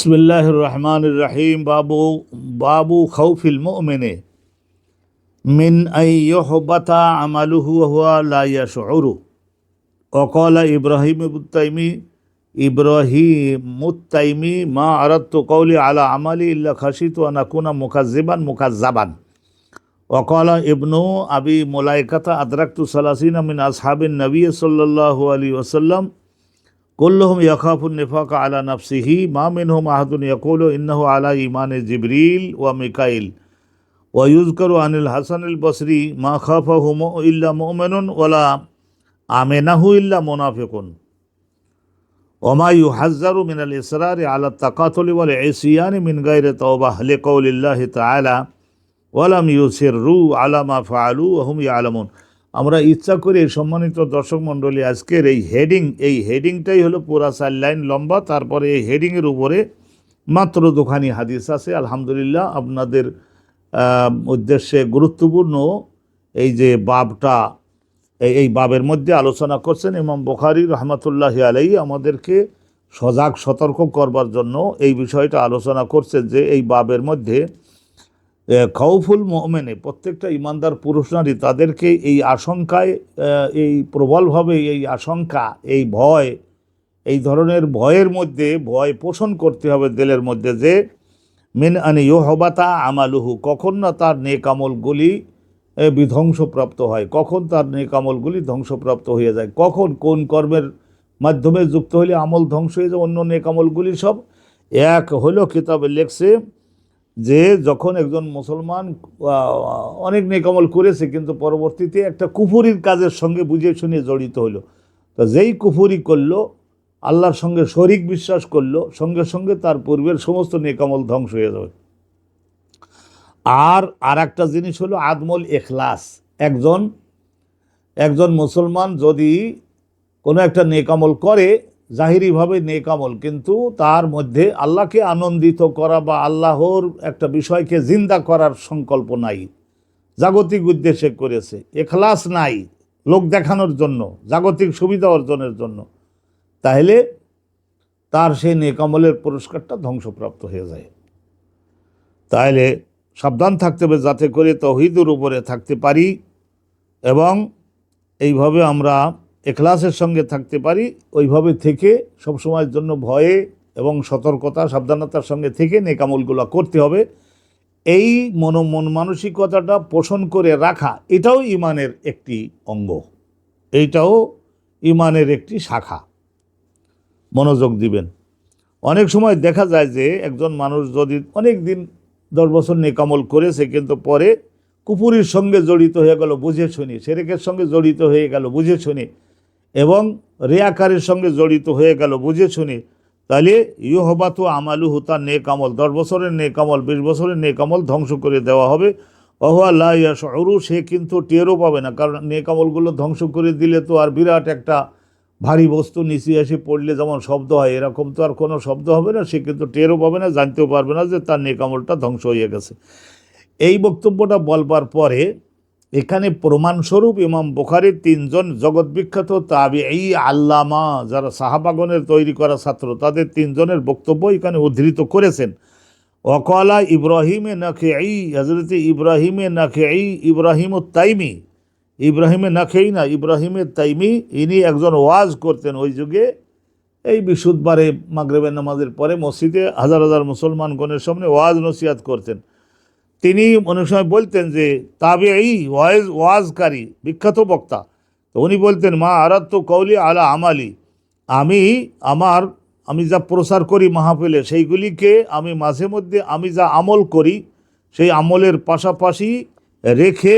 বিসমিল্লাহ রহমান রাহিম বাবু বাবু খৌফিল মোমেনে মিন আইহবাতা আমালুহু হুয়া লা ইয়াশউরু وقال إبراهيم التيمي إبراهيم التيمي ما أردت قولي على عملي إلا خشيت أن أكون مكذبا مكذبا وقال ابن أبي ملائكة أدركت ثلاثين من أصحاب النبي صلى الله عليه وسلم كلهم يخاف النفاق على نفسه. ما منهم أحد يقول إنه على إيمان جبريل وميكائيل. ويذكر عن الحسن البصري ما خافه إلا مؤمن ولا آمنه إلا منافق. وما يحذر من الإصرار على التقاتل والعصيان من غير توبة لقول الله تعالى ولم يسروا على ما فعلوا وهم يعلمون. আমরা ইচ্ছা করে সম্মানিত দর্শক মণ্ডলী, আজকের এই হেডিং এই হেডিংটাই হলো পুরা চার লাইন লম্বা, তারপরে এই হেডিংয়ের উপরে মাত্র দুখানি হাদিস আছে। আলহামদুলিল্লাহ, আপনাদের উদ্দেশ্যে গুরুত্বপূর্ণ এই যে বাবটা, এই এই বাবের মধ্যে আলোচনা করছেন ইমাম বুখারি রহমতুল্লাহ আলাই আমাদেরকে সজাগ সতর্ক করবার জন্য এই বিষয়টা আলোচনা করছেন যে এই বাবের মধ্যে এ, খৌফুল মোমেনে প্রত্যেকটা ইমানদার পুরুষ নারী তাদেরকে এই আশঙ্কায় এই প্রবলভাবে এই আশঙ্কা এই ভয় এই ধরনের ভয়ের মধ্যে ভয় পোষণ করতে হবে দিলের মধ্যে যে মিন আনি ইহবাতা আমালুহু কখন না তার নেক আমলগুলি বিধ্বংসপ্রাপ্ত হয় কখন তার নেক আমলগুলি ধ্বংসপ্রাপ্ত হয়ে যায় কখন কোন কর্মের মাধ্যমে যুক্ত হলে আমল ধ্বংস হয়ে যায় অন্য নেক আমলগুলি সব এক হলো কিতাবে লেখছে যে যখন একজন মুসলমান অনেক নেকামল করেছে, কিন্তু পরবর্তীতে একটা কুফুরির কাজের সঙ্গে বুঝে শুনে জড়িত হলো তো যেই কুফুরি করল, আল্লাহর সঙ্গে শরিক বিশ্বাস করল, সঙ্গে সঙ্গে তার পূর্বের সমস্ত নেকামল ধ্বংস হয়ে যাবে। আর আর একটা জিনিস হলো আদমল এখলাস একজন একজন মুসলমান যদি কোনো একটা নেকামল করে জাহিরিভাবে নেকামল কিন্তু তার মধ্যে আল্লাহকে আনন্দিত করা বা আল্লাহর একটা বিষয়কে জিন্দা করার সংকল্প নাই। জাগতিক উদ্দেশ্যে করেছে। এখলাস নাই লোক দেখানোর জন্য, জাগতিক সুবিধা অর্জনের জন্য। তাহলে তার সেই নেকামলের পুরস্কারটা ধ্বংসপ্রাপ্ত হয়ে যায়। তাহলে সাবধান থাকতে হবে যাতে করে তহিদুর উপরে থাকতে পারি এবং এইভাবে আমরা এখলাসের সঙ্গে থাকতে পারি, ওইভাবে থেকে সবসময়ের জন্য ভয়ে এবং সতর্কতা, সাবধানতার সঙ্গে থেকে নেকামলগুলো করতে হবে। এই মন মন মানসিকতাটা পোষণ করে রাখা, এটাও ইমানের একটি অঙ্গ। এইটাও ইমানের একটি শাখা। মনোযোগ দিবেন। অনেক সময় দেখা যায় যে একজন মানুষ যদি অনেক দিন দশ বছর নেকামল করেছে, কিন্তু পরে কুপুরির সঙ্গে জড়িত হয়ে গেল, বুঝে শুনি, সেরেকের সঙ্গে জড়িত হয়ে গেল, বুঝে শুনি এবং রেয়াকারের সঙ্গে জড়িত হয়ে গেল বুঝে শুনি তাহলে ইহবাতু আমালু তার নেকামল, দশ বছরের নেকামল, বিশ বছরের নে নেকামল ধ্বংস করে দেওয়া হবে। অহুয়াল্লাহ সরু সে কিন্তু টেরও পাবে না, কারণ নেকামলগুলো ধ্বংস করে দিলে তো আর বিরাট একটা ভারী বস্তু নিচে এসে পড়লে যেমন শব্দ হয়, এরকম তো আর কোনো শব্দ হবে না, সে কিন্তু টেরও পাবে না, জানতেও পারবে না যে তার নেকামলটা ধ্বংস হয়ে গেছে। এই বক্তব্যটা বলবার পরে এখানে প্রমাণস্বরূপ ইমাম বুখারির তিনজন জগৎ বিখ্যাত তাবি এই আল্লামা যারা সাহাবাগনের তৈরি করা ছাত্র, তাদের তিনজনের বক্তব্য এখানে উদ্ধৃত করেছেন। ওকলা ইব্রাহিমে নাখে এই হজরত ইব্রাহিমে নাখে এই ইব্রাহিম তাইমি ইব্রাহিমে নাখেই না ইব্রাহিমের তাইমি ইনি একজন ওয়াজ করতেন ওই যুগে। এই বিশুদ্ধবারে মাগরেবের নামাজের পরে মসজিদে হাজার হাজার মুসলমানগণের সামনে ওয়াজ নসিয়াত করতেন। তিনি অনেক সময় বলতেন যে তাবে এই ওয়াজ ওয়াজকারী, বিখ্যাত বক্তা। তো উনি বলতেন, মা আরাত্ত কৌলি আলা আমালি। আমি আমার, আমি যা প্রচার করি মাহফিলে, সেইগুলিকে আমি মাঝে মধ্যে, আমি যা আমল করি, সেই আমলের পাশাপাশি রেখে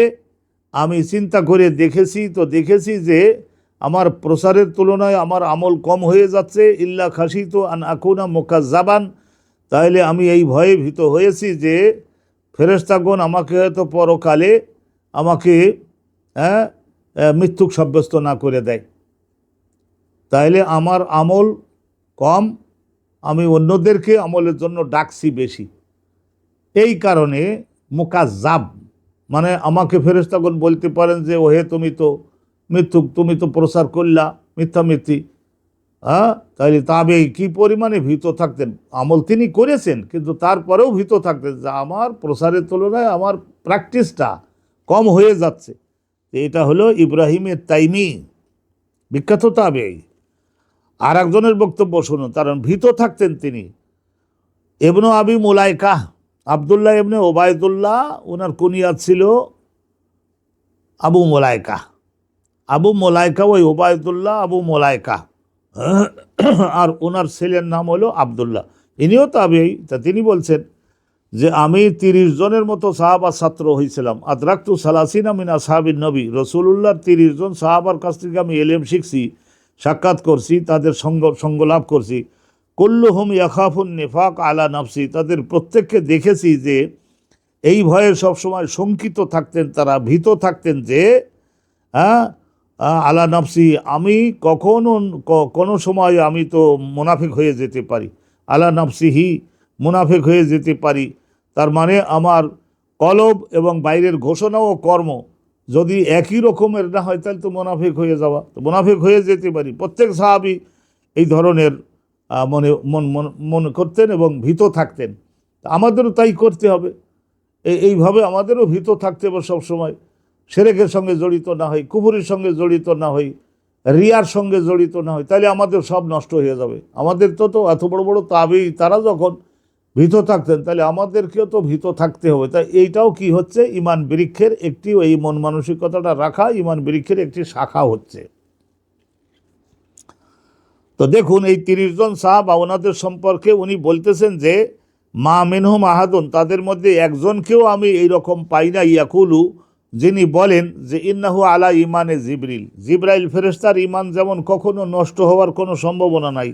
আমি চিন্তা করে দেখেছি, তো দেখেছি যে, আমার প্রসারের তুলনায় আমার আমল কম হয়ে যাচ্ছে। ইল্লা খাসি তো আন আকুনা মোকাজাবান তাহলে আমি এই ভয়ে ভীত হয়েছি যে ফেরেস্তাগণ আমাকে হয়তো পরকালে আমাকে হ্যাঁ আহ, মিথ্যুক সাব্যস্ত না করে দেয়। তাইলে আমার আমল কম আমি অন্যদেরকে আমলের জন্য ডাকছি বেশি। এই কারণে মোকাজাব মানে আমাকে ফেরেস্তাগণ বলতে পারেন যে ওহে তুমি তো মৃত্যুক তুমি তো প্রচার করলা মিথ্যা মিথ্যি। হ্যাঁ? তাহলে তবে কি পরিমাণে ভীত থাকতেন? আমল তিনি করেছেন, কিন্তু তারপরেও ভীত থাকতেন যে আমার প্রসারের তুলনায় আমার প্র্যাকটিসটা কম হয়ে যাচ্ছে। এটা হলো ইব্রাহিমের তাইমি, বিখ্যাত তাবেই আর একজনের বক্তব্য শুনুন, কারণ ভীত থাকতেন তিনি। এবনো আবি মোলাইকা, আবদুল্লাহ এমনি ওবায়দুল্লাহ ওনার কুনিয়াত ছিল আবু মোলাইকা। আবু মোলাইকা ওই ওবায়দুল্লাহ আবু মোলাইকা। আর ওনার ছেলের নাম হলো আবদুল্লাহ। ইনিও তাবেই। তা তিনি বলছেন যে, আমি তিরিশ জনের মতো সাহাবা ছাত্র হয়েছিলাম আদরাক্তু সালাসিনা মিনা সাহাবিন নবী। রসুল্লাহর তিরিশ জন সাহাবার কাছ থেকে আমি এলেম শিখছি, সাক্ষাৎ করছি, তাদের সঙ্গ সঙ্গ লাভ করছি। কুল্লুহুম ইয়াখাফুন নেফাক আলা নাফসি। তাদের প্রত্যেককে দেখেছি যে, এই ভয়ে সবসময় শঙ্কিত থাকতেন, তারা ভীত থাকতেন যে হ্যাঁ আলা নফসি, আমি কখনো কোনো সময় আমি তো মুনাফিক হয়ে যেতে পারি। আলা নফসিহি, মুনাফিক হয়ে যেতে পারি। তার মানে আমার কলব এবং বাইরের ঘোষণা ও কর্ম। যদি একই রকমের না হয়, তাহলে তো মুনাফিক হয়ে যাওয়া। তো মুনাফিক হয়ে যেতে পারি। প্রত্যেক সাহাবি এই ধরনের মনে, মন, মন- করতেন এবং ভীত থাকতেন। আমাদেরও তাই করতে হবে। এই এইভাবে আমাদেরও ভীত থাকতে হবে সবসময়। সেরেকের সঙ্গে জড়িত না হই কুপুরের সঙ্গে জড়িত না হই, রিয়ার সঙ্গে জড়িত না হই তাহলে আমাদের সব নষ্ট হয়ে যাবে। আমাদের তো তো এত বড় বড় তাবেই তারা যখন ভীত থাকতেন তাহলে আমাদেরকেও তো ভীত থাকতে হবে। তাই এইটাও কি হচ্ছে? ইমান বৃক্ষের একটি, এই মন মানসিকতাটা রাখা, ইমান বৃক্ষের একটি শাখা হচ্ছে। তো দেখুন, এই তিরিশ জন সাহাবা ওনাদের সম্পর্কে উনি বলতেছেন যে, মা মেনহুম আহাদুন, তাদের মধ্যে একজনকেও আমি এই রকম পাই না, ইয়াকুলু যিনি বলেন যে ইন্নাহু আলা ইমানে জিবরিল। জিব্রাইল ফেরেস্তার ইমান যেমন কখনো নষ্ট হওয়ার কোনো সম্ভাবনা নাই,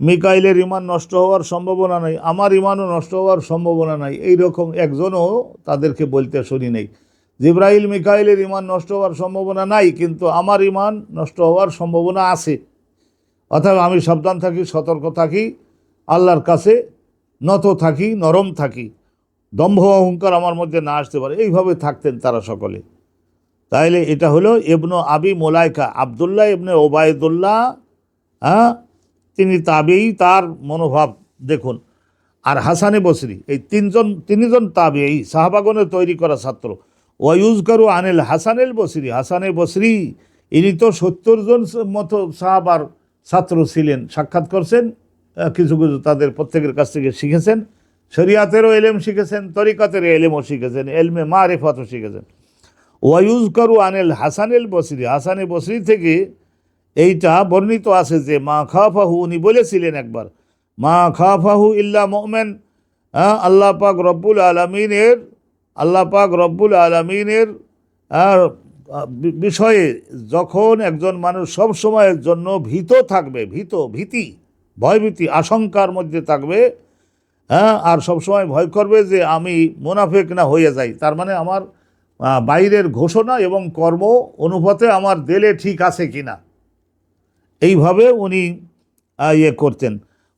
মিকাইলের ইমান নষ্ট হওয়ার সম্ভাবনা নাই, আমার ইমানও নষ্ট হওয়ার সম্ভাবনা নাই এই রকম একজনও তাদেরকে বলতে শুনি নেই। জিব্রাইল, মিকাইলের ইমান নষ্ট হওয়ার সম্ভাবনা নাই, কিন্তু আমার ইমান নষ্ট হওয়ার সম্ভাবনা আছে। অর্থাৎ আমি সাবধান থাকি, সতর্ক থাকি, আল্লাহর কাছে নত থাকি, নরম থাকি। দম্ভ অহংকার আমার মধ্যে না আসতে পারে। এইভাবে থাকতেন তারা সকলে। তাইলে এটা হলো এবনো আবি মোলাইকা, আবদুল্লাহ ইবনে ওবায়দুল্লাহ হ্যাঁ? তিনি তাবেই, তার মনোভাব দেখুন। আর হাসানে বসরি, এই তিনজন তিনজন তাবে এই সাহাবাগনের তৈরি করা ছাত্র। ওয়ুজ করু আনিল হাসানেল বসরি, হাসানে বসরি, ইনি তো সত্তর জন মতো সাহাবার ছাত্র ছিলেন। সাক্ষাৎ করছেন কিছু কিছু তাদের প্রত্যেকের কাছ থেকে শিখেছেন। শরিয়াতেরও এলেম শিখেছেন তরিকাতের এলেমও শিখেছেন, এলমে মা রেফাতও শিখেছেন। ওয়ুজ করু আনেল হাসানেল বসরি, হাসানে বসরি থেকে এইটা বর্ণিত আছে যে, মা খাফাহু, উনি বলেছিলেন একবার, মা খাফাহু ইল্লা মোমেন হ্যাঁ আল্লাহ পাক রব্বুল আলমিনের, আল্লাহ পাক রব্বুল আলমিনের বিষয়ে যখন একজন মানুষ সব সময়ের জন্য ভীত থাকবে, ভীত, ভীতি, ভয়ভীতি, আশঙ্কার মধ্যে থাকবে হ্যাঁ আর সবসময় ভয় করবে যে আমি মুনাফেক না হয়ে যাই। তার মানে আমার বাইরের ঘোষণা এবং কর্ম অনুপাতে আমার দেলে ঠিক আছে কি না এইভাবে উনি ইয়ে করতেন।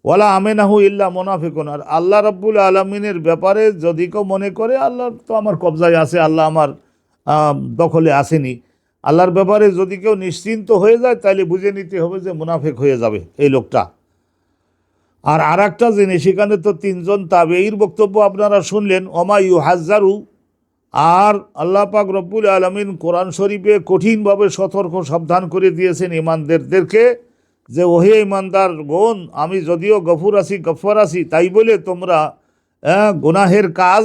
ওয়ালা আমেনাহু ইল্লা মোনাফিকুন। আর আল্লাহ রব্বুল আলমিনের ব্যাপারে যদি কেউ মনে করে, আল্লাহ তো আমার কবজায় আছে, আল্লাহ আমার দখলে আসেনি। আল্লাহর ব্যাপারে যদি কেউ নিশ্চিন্ত হয়ে যায় তাহলে বুঝে নিতে হবে যে মুনাফেক হয়ে যাবে এই লোকটা। আর আর একটা জিনিস, এখানে তো তিনজন তাবেইর বক্তব্য আপনারা শুনলেন ইউ হাজারু আর আল্লাহ পাক রব্বুল আলমিন কোরআন শরীফে কঠিনভাবে সতর্ক সাবধান করে দিয়েছেন ইমানদারদেরকে যে, ওহে ইমানদার গোন আমি যদিও গফুর আছি, গফর আছি, তাই বলে তোমরা গুনাহের কাজ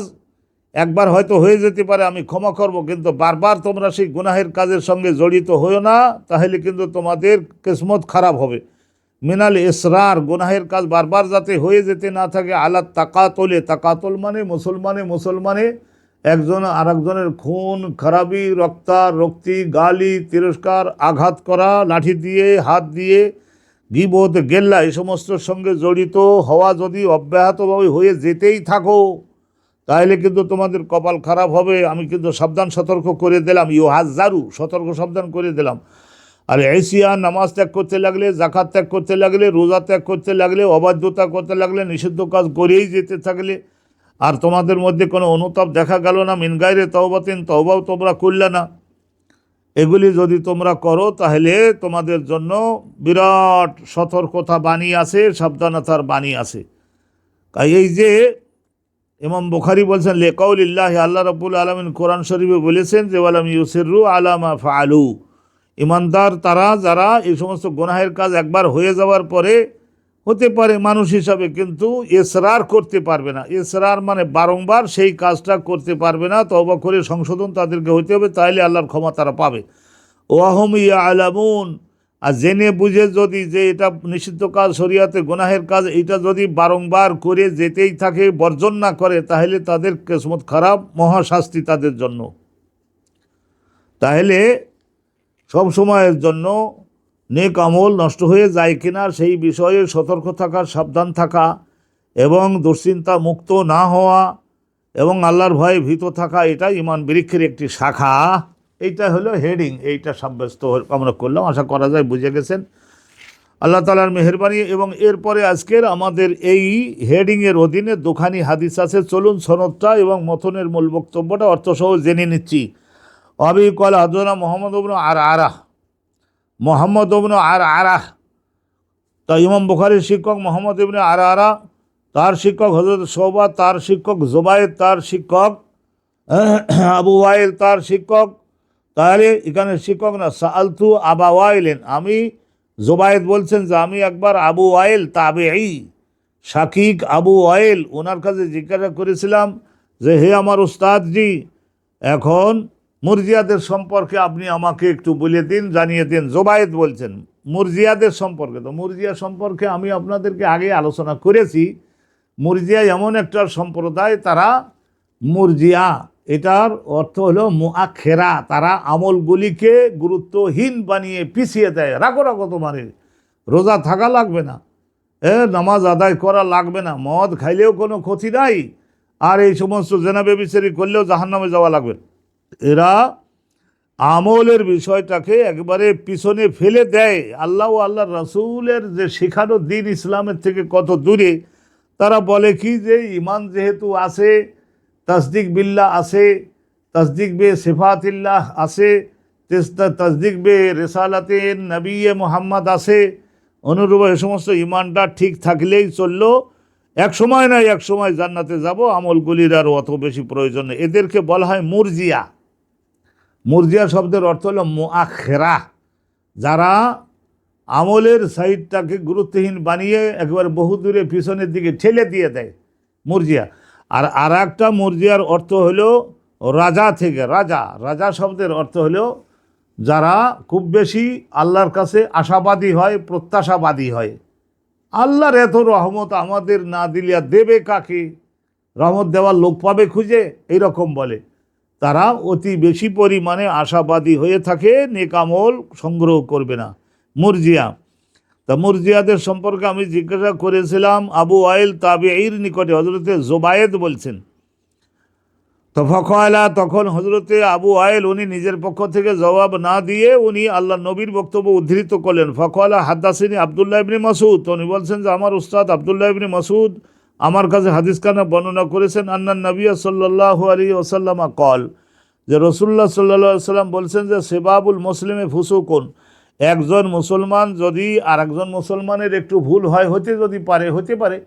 একবার হয়তো হয়ে যেতে পারে, আমি ক্ষমা করব, কিন্তু বারবার তোমরা সেই গুনাহের কাজের সঙ্গে জড়িত হয়েও না, তাহলে কিন্তু তোমাদের কিসমত খারাপ হবে। মিনাল ইসরার গুনাহের কাজ বারবার যাতে হয়ে যেতে না থাকে আলাদ তাকাতলে, তাকাতল মানে মুসলমানে মুসলমানে, একজন আর একজনের খুন, খারাপি রক্তা রক্তি, গালি, তিরস্কার, আঘাত করা, লাঠি দিয়ে, হাত দিয়ে গিবোধ গেল্লা এই সমস্তর সঙ্গে জড়িত হওয়া যদি অব্যাহতভাবে হয়ে যেতেই থাকো, তাহলে কিন্তু তোমাদের কপাল খারাপ হবে। আমি কিন্তু সাবধান সতর্ক করে দিলাম। ইউ হাজারু সতর্ক সাবধান করে দিলাম। আর এসিয়া নামাজ ত্যাগ করতে লাগলে জাকাত ত্যাগ করতে লাগলে, রোজা ত্যাগ করতে লাগলে, অবাধ্যতা করতে লাগলে, নিষিদ্ধ কাজ করেই যেতে থাকলে। আর তোমাদের মধ্যে কোনো অনুতাপ দেখা গেল না মিনগাইরে তওবাতেন, তওবাও তোমরা করলে না। এগুলি যদি তোমরা করো, তাহলে তোমাদের জন্য বিরাট সতর্কতা বাণী আছে, সাবধানতার বাণী আছে। তাই এই যে ইমাম বুখারি বলছেন লেকাউলিল্লাহ আল্লাহ রবুল আলমিন কোরআন শরীফে বলেছেন যে আলাম ইউসিরু আলামা ফালু ইমানদার তারা যারা এই সমস্ত গুনাহের কাজ একবার হয়ে যাওয়ার পরে হতে পারে মানুষ হিসাবে কিন্তু এসরার করতে পারবে না। এসরার মানে বারংবার সেই কাজটা করতে পারবে না তবা করে সংশোধন তাদেরকে হতে হবে তাহলে আল্লাহর ক্ষমা তারা পাবে। ওয়াহম ইয়া আলামুন আর জেনে বুঝে যদি যে এটা নিষিদ্ধ কাজ, শরিয়াতে গুনাহের কাজ, এটা যদি বারংবার করে যেতেই থাকে, বর্জন না করে, তাহলে তাদের কেসমত খারাপ মহাশাস্তি তাদের জন্য। তাহলে সব সময়ের জন্য নেক আমল নষ্ট হয়ে যায় কিনা সেই বিষয়ে সতর্ক থাকা, সাবধান থাকা এবং দুশ্চিন্তা মুক্ত না হওয়া এবং আল্লাহর ভয়ে ভীত থাকা, এটা ইমান বৃক্ষের একটি শাখা। এইটা হলো হেডিং এইটা সাব্যস্ত আমরা করলাম, আশা করা যায় বুঝে গেছেন। আল্লাহ তালার মেহরবানি এবং এরপরে আজকের আমাদের এই হেডিংয়ের অধীনে দোকানি হাদিস আছে। চলুন সনদটা এবং মথনের মূল বক্তব্যটা অর্থসহ জেনে নিচ্ছি। অবি কল আদনা মোহাম্মদ ওবন আর আরাহ মোহাম্মদ ওবন আর আরাহ তা ইমাম বুখারির শিক্ষক মোহাম্মদ ইবনে আর আরা তার শিক্ষক হজরত সোবা তার শিক্ষক জোবায়েদ তার শিক্ষক আবু ওয়াইল, তার শিক্ষক। তাহলে এখানে শিক্ষক না সালতু আবা ওয়াইলেন। আমি জোবায়েদ বলছেন যে আমি একবার আবু ওয়াইল তাবে শাকিক আবু ওয়াইল ওনার কাছে জিজ্ঞাসা করেছিলাম যে, হে আমার উস্তাদজি, এখন মুরজিয়াদের সম্পর্কে আপনি আমাকে একটু বলে দিন, জানিয়ে দিন। জোবায়েদ বলছেন, মুরজিয়াদের সম্পর্কে। তো মুরজিয়া সম্পর্কে আমি আপনাদেরকে আগে আলোচনা করেছি। মুরজিয়া এমন একটা সম্প্রদায়, তারা মুরজিয়া। এটার অর্থ হলো মুআখেরা। তারা আমলগুলিকে গুরুত্বহীন বানিয়ে পিছিয়ে দেয়। রাগো রাগো তোমার। রোজা থাকা লাগবে না। এ, নামাজ আদায় করা লাগবে না। মদ খাইলেও কোনো ক্ষতি নাই। আর এই সমস্ত জেনাবে বিচারি করলেও জাহান্নামে যাওয়া লাগবে। না। এরা আমলের বিষয়টাকে একবারে পিছনে ফেলে দেয়। আল্লাহ ও আল্লাহ রসুলের যে শেখানো দিন ইসলামের থেকে কত দূরে, তারা বলে কি যে ইমান যেহেতু আছে, তসদিক বিল্লাহ আছে, তসদিক বে সেফাতিল্লাহ আছে তসদিক বে রেসালাতে নবী মোহাম্মদ আছে অনুরূপ এ সমস্ত ইমানটা ঠিক থাকলেই চলল। এক সময় নয়, এক সময় জান্নাতে যাব, আমলগুলির আর অত বেশি প্রয়োজন নেই। এদেরকে বলা হয় মুরজিয়া। মুরজিয়া শব্দের অর্থ হলো মুআখেরা। যারা আমলের সাইডটাকে গুরুত্বহীন বানিয়ে একবার বহু দূরে পিছনের দিকে ঠেলে দিয়ে দেয় মুরজিয়া। আর আর একটা মুরজিয়ার অর্থ হলো রাজা থেকে, রাজা। রাজা শব্দের অর্থ হলো যারা খুব বেশি আল্লাহর কাছে আশাবাদী হয়, প্রত্যাশাবাদী হয়। আল্লাহর এত রহমত আমাদের না দিলিয়া দেবে কাকে? রহমত দেওয়ার লোক পাবে খুঁজে, এইরকম বলে। তারা অতি বেশি পরিমাণে আশাবাদী হয়ে থাকে, নেকামল সংগ্রহ করবে না। মুরজিয়া। তা মুরজিয়াদের সম্পর্কে আমি জিজ্ঞাসা করেছিলাম, আবু আইল তাবে এর নিকটে হজরতে জোবায়েদ বলছেন। তো ফকয়লা তখন হজরতে আবু আয়েল উনি নিজের পক্ষ থেকে জবাব না দিয়ে উনি আল্লাহ নবীর বক্তব্য উদ্ধৃত করলেন। ফকয়লা হাদ্দাসিনী আবদুল্লাহ ইবনি মাসুদ উনি বলছেন যে, আমার উস্তাদ আবদুল্লাহ মাসুদ আমার কাছে হাদিস খানা বর্ণনা করেছেন আন্নান নবিয়া সাল্লাহ আলী ওসাল্লামা কল, যে রসুল্লাহ সাল্লা সাল্লাম বলছেন যে, সেবাবুল মুসলিমে ফুসুকুন, একজন মুসলমান যদি আর একজন মুসলমানের একটু ভুল হয়, হতে যদি পারে, হতে পারে।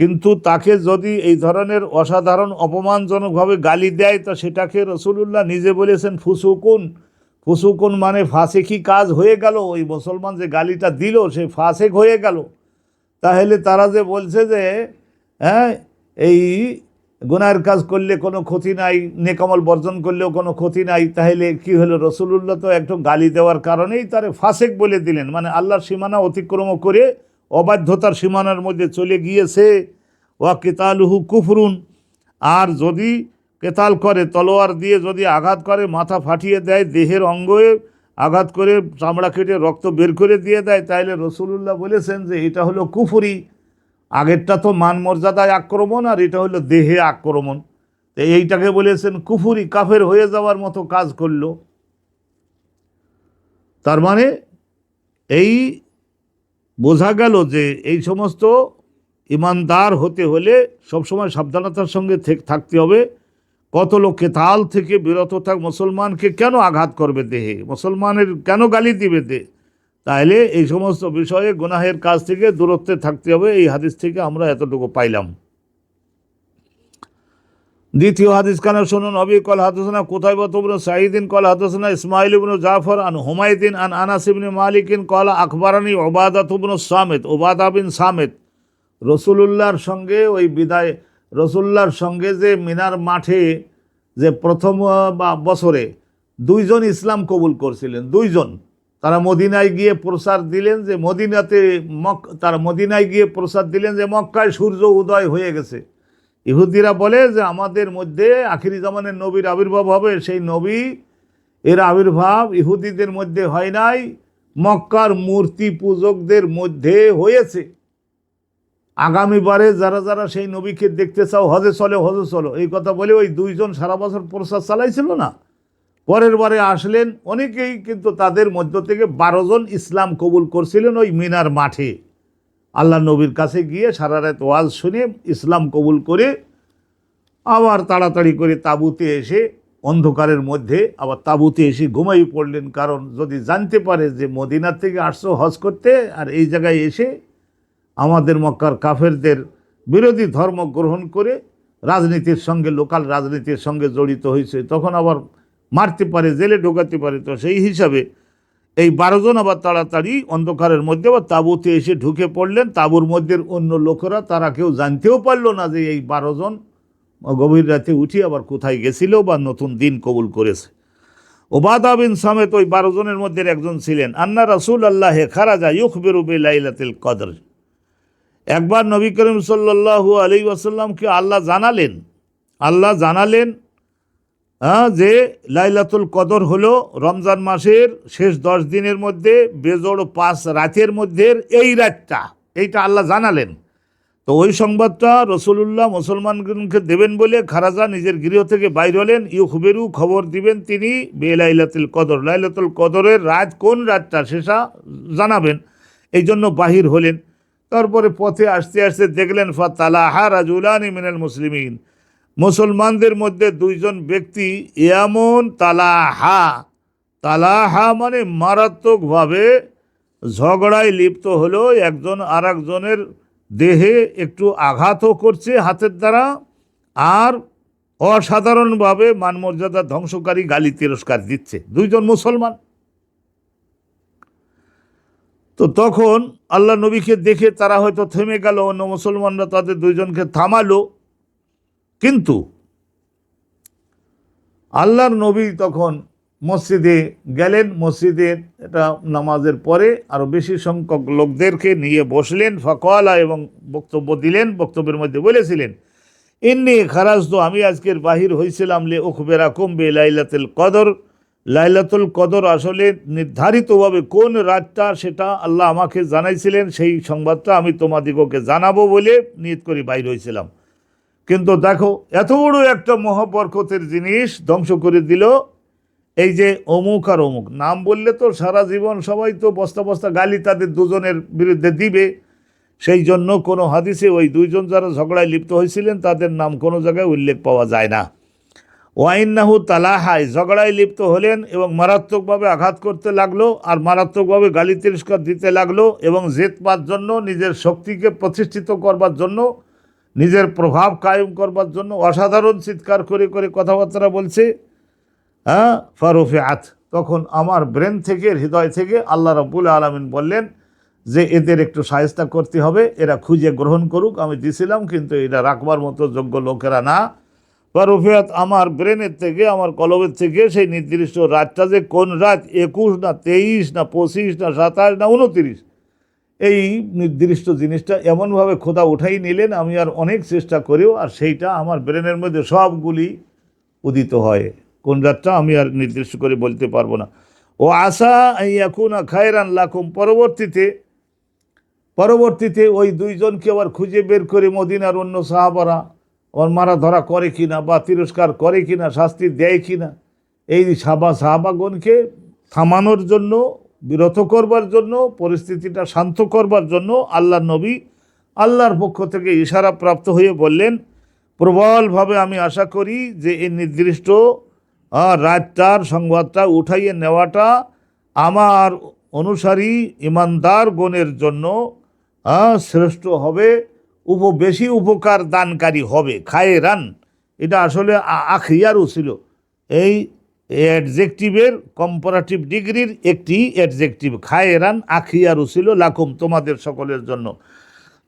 কিন্তু তাকে যদি এই ধরনের অসাধারণ অপমানজনকভাবে গালি দেয়, তা সেটাকে রসুলুল্লাহ নিজে বলেছেন ফুসুকুন। ফুসুকুন মানে ফাঁসেকি কাজ হয়ে গেল? ওই মুসলমান যে গালিটা দিল, সে ফাঁসেক হয়ে গেল। তাহলে তারা যে বলছে যে হ্যাঁ? এই গুনার কাজ করলে কোনো ক্ষতি নাই, নেকামল বর্জন করলেও কোনো ক্ষতি নাই, তাহলে কি হলো? রসুলুল্লাহ তো একটু গালি দেওয়ার কারণেই তারে ফাসেক বলে দিলেন। মানে আল্লাহর সীমানা অতিক্রম করে অবাধ্যতার সীমানার মধ্যে চলে গিয়েছে। ওয়া কেতালুহু কুফরুন। আর যদি কেতাল করে, তলোয়ার দিয়ে যদি আঘাত করে, মাথা ফাটিয়ে দেয়, দেহের অঙ্গে আঘাত করে, চামড়া কেটে রক্ত বের করে দিয়ে দেয়, তাহলে রসুলুল্লাহ বলেছেন যে এটা হলো কুফুরি। আগেরটা তো মান মর্যাদায় আক্রমণ আর এটা হলো দেহে আক্রমণ। তো এইটাকে বলেছেন, কুফুরি কাফের হয়ে যাওয়ার মতো কাজ করল। তার মানে এই বোঝা গেল যে এই সমস্ত ইমানদার হতে হলে সবসময় সাবধানতার সঙ্গে থেক- থাকতে হবে। কত লোককে তাল থেকে বিরত থাক, মুসলমানকে কেন আঘাত করবে দেহে? মুসলমানের কেন গালি দিবে দে তাহলে এই সমস্ত বিষয়ে গুনাহের কাজ থেকে দূরত্বে থাকতে হবে, এই হাদিস থেকে আমরা এতটুকু পাইলাম। দ্বিতীয় হাদিস কানা শুনুন? অবি কল হাদসনা কোথায় বতবন সাইদিন কল হাদসনা ইসমাইল ইবন জাফর, আন হুমায়দিন আন আনাস ইবনে মালিকিন, কল আকবরানি ওবাদাত ইবন সামেত ওবাদা বিন সামেত। রসুলুল্লাহর সঙ্গে ওই বিদায় রসুল্লাহর সঙ্গে যে মিনার মাঠে যে প্রথম বা বছরে দুইজন ইসলাম কবুল করছিলেন, দুইজন। তারা মদিনায় গিয়ে প্রসার দিলেন যে মদিনাতে মক, তারা মদিনায় গিয়ে প্রসার দিলেন যে মক্কায় সূর্য উদয় হয়ে গেছে। ইহুদিরা বলে যে আমাদের মধ্যে আখিরি জামানের নবীর আবির্ভাব হবে, সেই নবী এর আবির্ভাব ইহুদিদের মধ্যে হয় নাই, মক্কার মূর্তি পূজকদের মধ্যে হয়েছে। আগামীবারে যারা যারা সেই নবীকে দেখতে চাও, হজে চলে, হজে চলো, এই কথা বলে ওই দুইজন সারা বছর প্রসাদ চালাইছিল না? পরের বারে আসলেন, অনেকেই কিন্তু তাদের মধ্য থেকে বারো জন ইসলাম কবুল করছিলেন ওই মিনার মাঠে। আল্লাহ নবীর কাছে গিয়ে সারা রাত ওয়াজ শুনে ইসলাম কবুল করে আবার তাড়াতাড়ি করে তাঁবুতে এসে অন্ধকারের মধ্যে আবার তাঁবুতে এসে ঘুমাই পড়লেন। কারণ যদি জানতে পারে যে মদিনার থেকে আসছো হজ করতে আর এই জায়গায় এসে আমাদের মক্কার কাফেরদের বিরোধী ধর্ম গ্রহণ করে রাজনীতির সঙ্গে, লোকাল রাজনীতির সঙ্গে জড়িত হয়েছে, তখন আবার মারতে পারে, জেলে ঢোকাতে পারে, তো সেই হিসাবে এই বারোজন আবার তাড়াতাড়ি অন্ধকারের মধ্যে আবার তাঁবুতে এসে ঢুকে পড়লেন। তাঁবুর মধ্যে অন্য লোকেরা, তারা কেউ জানতেও পারল না যে এই বারোজন গভীর রাতে উঠি আবার কোথায় গেছিল বা নতুন দিন কবুল করেছে। ওবাদা বিন সামেত ওই বারো জনের মধ্যে একজন ছিলেন। আন্না রাসুল আল্লাহ খারাজা ইউখ বেরুবে লাইলাতিল কদর। একবার নবী করিম সাল্লাল্লাহু আলী ওয়াসাল্লামকে আল্লাহ জানালেন। আল্লাহ জানালেন হ্যাঁ, যে লাইলাতুল কদর হলো রমজান মাসের শেষ দশ দিনের মধ্যে বেজোড় পাঁচ রাতের মধ্যে এই রাতটা। এইটা আল্লাহ জানালেন। তো ওই সংবাদটা রসুলুল্লাহ মুসলমানকে দেবেন বলে খারাজা নিজের গৃহ থেকে বাইর হলেন। ইউখবেরু খবর দিবেন তিনি বে লাইলাতুল কদর। লাইলাতুল কদরের রাত কোন রাতটা সেটা জানাবেন। এই জন্য বাহির হলেন। তারপরে পথে আসতে আসতে দেখলেন ফা তালাহা রাজুলানি মিনাল মুসলিমিন। মুসলমানদের মধ্যে দুইজন ব্যক্তি এমন তালাহা তালাহা মানে মারাত্মকভাবে ঝগড়ায় লিপ্ত হলো, একজন আর একজনের দেহে একটু আঘাতও করছে হাতের দ্বারা, আর অসাধারণভাবে মানমর্যাদা ধ্বংসকারী গালি তিরস্কার দিচ্ছে, দুইজন মুসলমান। তো তখন আল্লাহ নবীকে দেখে তারা হয়তো থেমে গেল, অন্য মুসলমানরা তাদের দুইজনকে থামালো। কিন্তু আল্লাহর নবী তখন মসজিদে গেলেন মসজিদের এটা নামাজের পরে আরও বেশি সংখ্যক লোকদেরকে নিয়ে বসলেন, ফকলা এবং বক্তব্য দিলেন, বক্তব্যের মধ্যে বলেছিলেন এমনি খারাজ তো আমি আজকের বাহির হয়েছিলাম লে উখবেরা কমবে লাইলাতুল কদর। লাইলাতুল কদর আসলে নির্ধারিতভাবে কোন রাতটা সেটা আল্লাহ আমাকে জানাইছিলেন, সেই সংবাদটা আমি তোমাদিগকে জানাব বলে নিয়ত করে বাইর হয়েছিলাম কিন্তু দেখো, এত বড় একটা মহাবরকতের জিনিস ধ্বংস করে দিল এই যে অমুক আর অমুক। নাম বললে তো সারা জীবন সবাই তো বস্তা বস্তা গালি তাদের দুজনের বিরুদ্ধে দিবে। সেই জন্য কোনো হাদিসে ওই দুইজন যারা ঝগড়ায় লিপ্ত হয়েছিলেন, তাদের নাম কোনো জায়গায় উল্লেখ পাওয়া যায় না। ওয়াইন্নাহু তালাহায় ঝগড়ায় লিপ্ত হলেন এবং মারাত্মকভাবে আঘাত করতে লাগল আর মারাত্মকভাবে গালি তিরস্কার দিতে লাগল এবং জেত পাওয়ার জন্য, নিজের শক্তিকে প্রতিষ্ঠিত করবার জন্য নিজের প্রভাব কায়েম করবার জন্য অসাধারণ চিৎকার করে করে কথাবার্তা বলছে হ্যাঁ? ফারুফে আত তখন আমার ব্রেন থেকে, হৃদয় থেকে আল্লাহ রব্বুল আলমিন বললেন যে, এদের একটু সাহেস্তা করতে হবে, এরা খুঁজে গ্রহণ করুক, আমি দিছিলাম, কিন্তু এটা রাখবার মতো যোগ্য লোকেরা না। ফারুফিয়াত আমার ব্রেনের থেকে, আমার কলমের থেকে সেই নির্দিষ্ট রাতটা যে কোন রাত একুশ না তেইশ না পঁচিশ না সাতাশ না উনতিরিশ এই নির্দিষ্ট জিনিসটা এমনভাবে খোদা উঠাই নিলেন, আমি আর অনেক চেষ্টা করেও আর সেইটা আমার ব্রেনের মধ্যে সবগুলি উদিত হয়। কোন রাতটা আমি আর নির্দিষ্ট করে বলতে পারব না। ও আশা এখন খায়রান লাকুম, পরবর্তীতে পরবর্তীতে ওই দুইজনকে আবার খুঁজে বের করে মদিনার অন্য সাহাবারা, আবার মারা ধরা করে কিনা বা তিরস্কার করে কিনা, শাস্তি দেয় কিনা, এই সাবা সাহাবাগণকে থামানোর জন্য বিরত করবার জন্য, পরিস্থিতিটা শান্ত করবার জন্য আল্লাহ নবী আল্লাহর পক্ষ থেকে ইশারা প্রাপ্ত হয়ে বললেন, প্রবলভাবে আমি আশা করি যে এই নির্দিষ্ট রাতটার সংবাদটা উঠাইয়ে নেওয়াটা আমার অনুসারী ইমানদার গণের জন্য শ্রেষ্ঠ হবে, উপ, বেশি উপকার দানকারী হবে খায়ে রান এটা আসলে আখিয়ারও ছিল। এই অ্যাডজেক্টিভের কম্পারেটিভ ডিগ্রির একটি অ্যাডজেক্টিভ খায়েরান আখিয়ারও ছিল লাকুম তোমাদের সকলের জন্য।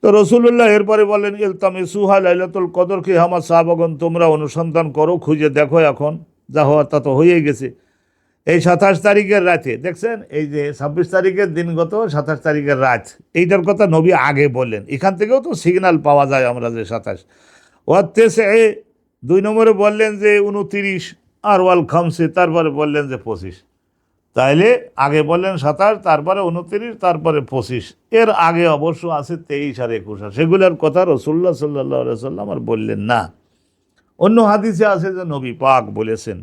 তো রসুল্লাহ এরপরে বলেন ইলতামে সুহা লাইলাতুল কদর কদরকে আমার সাহাবাগন তোমরা অনুসন্ধান করো, খুঁজে দেখো এখন, যা হওয়ার তা তো হয়েই গেছে। এই সাতাশ তারিখের রাতে, দেখছেন? এই যে ছাব্বিশ তারিখের দিনগত সাতাশ তারিখের রাত, এইটার কথা নবী আগে বললেন। এখান থেকেও তো সিগন্যাল পাওয়া যায় আমরা যে সাতাশ। ওয়াত্তেসে, দুই নম্বরে বললেন যে উনতিরিশ আর ওয়াল খামসি, তারপরে বললেন যে পঁচিশ। তাইলে আগে বললেন সাতাশ, তারপরে উনতিরিশ তারপরে পঁচিশ। এর আগে অবশ্য আছে তেইশ আর একুশ। আর সেগুলোর কথা রসুল্লাহ সাল্লাহ সাল্লাম আর বললেন না। অন্য হাদিসে আছে যে নবী পাক বলেছেন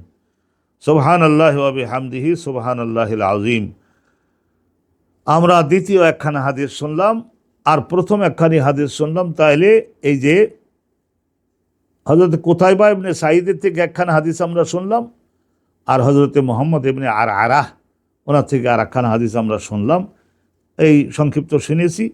সোবহান আল্লাহ আবি হামদিহি সোবহান আল্লাহ আজিম আমরা দ্বিতীয় একখানা হাদিস শুনলাম, আর প্রথম একখানি হাদিস শুনলাম, তাইলে এই যে হজরত কোথায় বা এমনি সাইদের থেকে একখান হাদিস আমরা শুনলাম, আর হজরতে মোহাম্মদ এমনি আর আরাহ ওনার থেকে আর একখান হাদিস আমরা শুনলাম। এই সংক্ষিপ্ত শুনেছি।